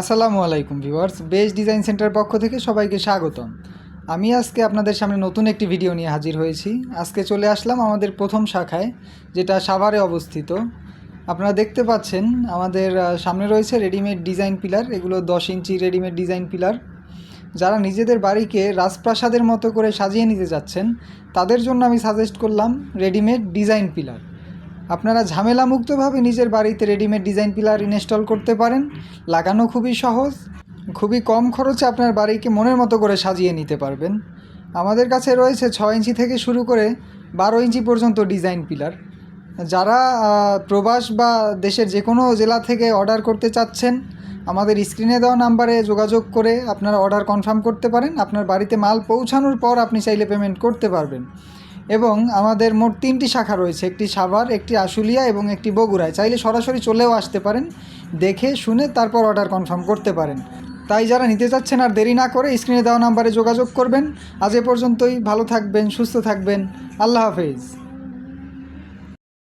আসসালামু আলাইকুম viewers best design centre পক্ষ থেকে সবাইকে স্বাগতম। আমি আজকে আপনাদের সামনে নতুন একটি ভিডিও নিয়ে হাজির হয়েছি। আজকে চলে আসলাম আমাদের প্রথম শাখায়, যেটা সাভারে অবস্থিত। আপনারা দেখতে পাচ্ছেন, আমাদের সামনে রয়েছে রেডিমেড ডিজাইন পিলার, এগুলো দশ ইঞ্চি রেডিমেড ডিজাইন পিলার। যারা নিজেদের বাড়িকে রাজপ্রাসাদের মতো করে সাজিয়ে নিতে যাচ্ছেন, তাদের জন্য আমি সাজেস্ট করলাম রেডিমেড ডিজাইন পিলার। আপনারা ঝামেলামুক্তভাবে নিজের বাড়িতে রেডিমেড ডিজাইন পিলার ইনস্টল করতে পারেন। লাগানো খুবই সহজ। খুবই কম খরচে আপনার বাড়িকে মনের মতো করে সাজিয়ে নিতে পারবেন। আমাদের কাছে রয়েছে ছয় ইঞ্চি থেকে শুরু করে বারো ইঞ্চি পর্যন্ত ডিজাইন পিলার। যারা প্রবাস বা দেশের যে কোনো জেলা থেকে অর্ডার করতে চাচ্ছেন, আমাদের স্ক্রিনে দেওয়া নাম্বারে যোগাযোগ করে আপনারা অর্ডার কনফার্ম করতে পারেন। আপনার বাড়িতে মাল পৌঁছানোর পর আপনি চাইলে পেমেন্ট করতে পারবেন। এবং আমাদের মোট তিনটি শাখা রয়েছে, একটি সাভার, একটি আশুলিয়া এবং একটি বগুড়ায়। চাইলে সরাসরি চলেও আসতে পারেন, দেখে, শুনে, তারপর অর্ডার কনফার্ম করতে পারেন। তাই যারা নিতে চাচ্ছেন আর দেরি না করে স্ক্রিনে দেওয়া নাম্বারে যোগাযোগ করবেন। আজ এ পর্যন্তই, ভালো থাকবেন, সুস্থ থাকবেন, আল্লাহ হাফেজ।